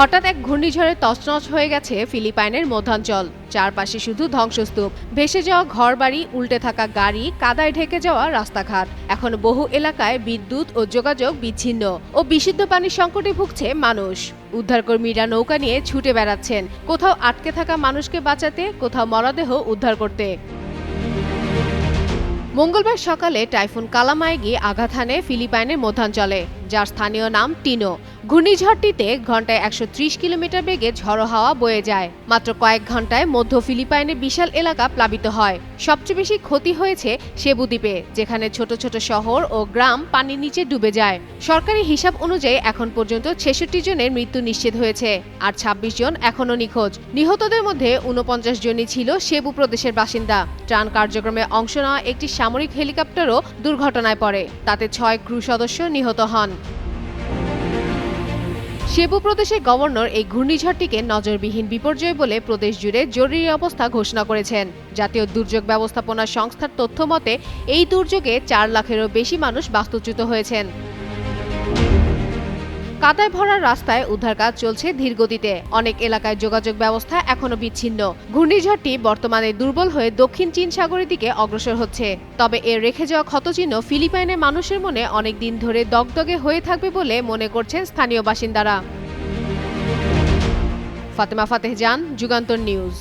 হঠাৎ এক ঘূর্ণিঝড়ে তছনছ হয়ে গেছে ফিলিপাইনের মধ্যাঞ্চল। চারপাশে শুধু ধ্বংসস্তূপ। ভেসে যাওয়া ঘরবাড়ি, উল্টে থাকা গাড়ি, কাদায় ঢেকে যাওয়া রাস্তাঘাট। এখন বহু এলাকায় বিদ্যুৎ ও যোগাযোগ বিচ্ছিন্ন ও বিশুদ্ধ পানির সংকটে ভুগছে মানুষ। উদ্ধারকর্মীরা নৌকা নিয়ে ছুটে বেড়াচ্ছেন। কোথাও আটকে থাকা মানুষকে বাঁচাতে, কোথাও মরদেহ উদ্ধার করতে। মঙ্গলবার সকালে টাইফুন কালামাইগি আঘাত হানে ফিলিপাইনের মধ্যাঞ্চলে। যার স্থানীয় নাম টিনো। ঘূর্ণিঝড়টিতে ঘন্টায় একশো ত্রিশ কিলোমিটার বেগে ঝড়ো হাওয়া বয়ে যায়। মাত্র কয়েক ঘন্টায় মধ্য ফিলিপাইনের বিশাল এলাকা প্লাবিত হয়। সবচেয়ে বেশি ক্ষতি হয়েছে সেবু দ্বীপে, যেখানে ছোট ছোট শহর ও গ্রাম পানির নিচে ডুবে যায়। সরকারি হিসাব অনুযায়ী এখন পর্যন্ত ছেষট্টি জনের মৃত্যু নিশ্চিত হয়েছে, আর ২৬ জন এখনও নিখোঁজ। নিহতদের মধ্যে উনপঞ্চাশ জনই ছিল সেবু প্রদেশের বাসিন্দা। ত্রাণ কার্যক্রমে অংশ নেওয়া একটি সামরিক হেলিকপ্টারও দুর্ঘটনায় পড়ে। তাতে ছয় ক্রু সদস্য নিহত হন। সেবু প্রদেশের গভর্নর এই ঘূর্ণিঝড়টিকে নজরবিহীন বিপর্যয় বলে প্রদেশ জুড়ে জরুরি অবস্থা ঘোষণা করেছেন। জাতীয় দুর্যোগ ব্যবস্থাপনা সংস্থার তথ্য মতে, এই দুর্যোগে চার লাখেরও বেশি মানুষ বাস্তুচ্যুত হয়েছেন। কাদায় ভরা রাস্তায় উদ্ধার কাজ চলছে ধীরগতিতে। অনেক এলাকায় যোগাযোগ ব্যবস্থা এখনও বিচ্ছিন্ন। ঘূর্ণিঝড়টি বর্তমানে দুর্বল হয়ে দক্ষিণ চীন সাগরের দিকে অগ্রসর হচ্ছে। তবে এর রেখে যাওয়া ক্ষতচিহ্ন ফিলিপাইনের মানুষের মনে অনেক দিন ধরে দগদগে হয়ে থাকবে বলে মনে করছেন স্থানীয় বাসিন্দারা। ফাতেমা ফাতেহ জান, যুগান্তর নিউজ।